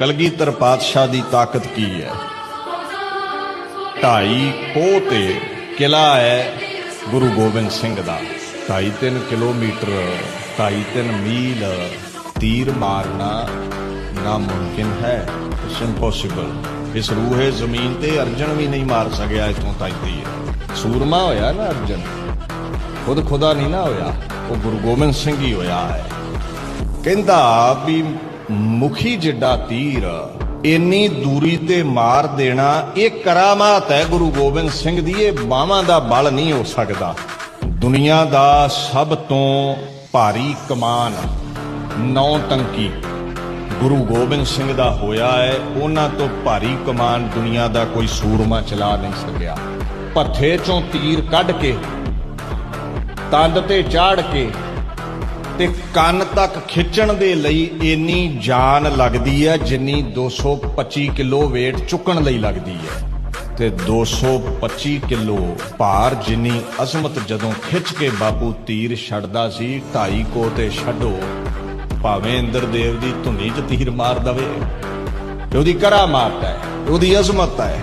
ਕਲਗੀਧਰ ਪਾਤਸ਼ਾਹ ਦੀ ਤਾਕਤ ਕੀ ਹੈ? ਢਾਈ ਕੋਹ ਤੇ ਕਿਲਾ ਹੈ ਗੁਰੂ ਗੋਬਿੰਦ ਸਿੰਘ ਦਾ। ਢਾਈ ਤਿੰਨ ਕਿਲੋਮੀਟਰ, ਢਾਈ ਤਿੰਨ ਮੀਲ ਤੀਰ ਮਾਰਨਾ ਨਾਮੁਮਕਿਨ ਹੈ। ਇਟਸ ਇੰਪੋਸੀਬਲ ਇਸ ਰੂਹੇ ਜ਼ਮੀਨ ਤੇ ਅਰਜਨ ਵੀ ਨਹੀਂ ਮਾਰ ਸਕਿਆ ਇਤੋਂ ਤੱਕ ਦੀ ਹੈ ਸੂਰਮਾ ਹੋਇਆ ਨਾ ਅਰਜਨ? ਖੁਦ ਖੁਦਾ ਨਹੀਂ ਨਾ ਹੋਇਆ। ਉਹ ਗੁਰੂ ਗੋਬਿੰਦ ਸਿੰਘ ਹੀ ਹੋਇਆ ਹੈ। ਕਹਿੰਦਾ ਵੀ ਮੁਖੀ ਜਿੱਡਾ ਤੀਰ, ਇੰਨੀ ਦੂਰੀ ਤੇ ਮਾਰ ਦੇਣਾ, ਇਹ ਕਰਾਮਾਤ ਹੈ ਗੁਰੂ ਗੋਬਿੰਦ ਸਿੰਘ ਦੀ, ਇਹ ਬਾਹਾਂ ਦਾ ਬਲ ਨਹੀਂ ਹੋ ਸਕਦਾ। ਦੁਨੀਆ ਦਾ ਸਭ ਤੋਂ ਭਾਰੀ ਕਮਾਨ, ਨੌ ਟੰਕੀ। ਗੁਰੂ ਗੋਬਿੰਦ ਸਿੰਘ ਦਾ ਹੋਇਆ ਹੈ, ਉਹਨਾਂ ਤੋਂ ਭਾਰੀ ਕਮਾਨ ਦੁਨੀਆ ਦਾ ਕੋਈ ਸੂਰਮਾ ਚਲਾ ਨਹੀਂ ਸਕਿਆ। ਪੱਥੇ ਚੋਂ ਤੀਰ ਕੱਢ ਕੇ, ਤੰਦ ਤੇ ਚਾੜ ਕੇ ਤੇ ਕੰਨ ਤੱਕ ਖਿੱਚਣ ਦੇ ਲਈ ਇੰਨੀ ਜਾਨ ਲੱਗਦੀ ਹੈ, ਜਿੰਨੀ 225 ਕਿਲੋ weight ਚੁੱਕਣ ਲਈ ਲੱਗਦੀ ਹੈ। ਤੇ 225 ਕਿਲੋ ਭਾਰ ਜਿੰਨੀ ਅਜ਼ਮਤ ਜਦੋਂ ਖਿੱਚ ਕੇ ਬਾਪੂ ਤੀਰ ਛੱਡਦਾ ਸੀ, ਢਾਈ ਕੋ ਤੇ ਛੱਡੋ, ਭਾਵੇਂ ਇੰਦਰ ਦੇਵ ਦੀ ਧੁਨੀ 'ਚ ਤੀਰ ਮਾਰ ਦਵੇ। ਇਹ ਉਹਦੀ ਕਰਾਮਾਤ ਹੈ, ਉਹਦੀ ਅਜ਼ਮਤ ਹੈ।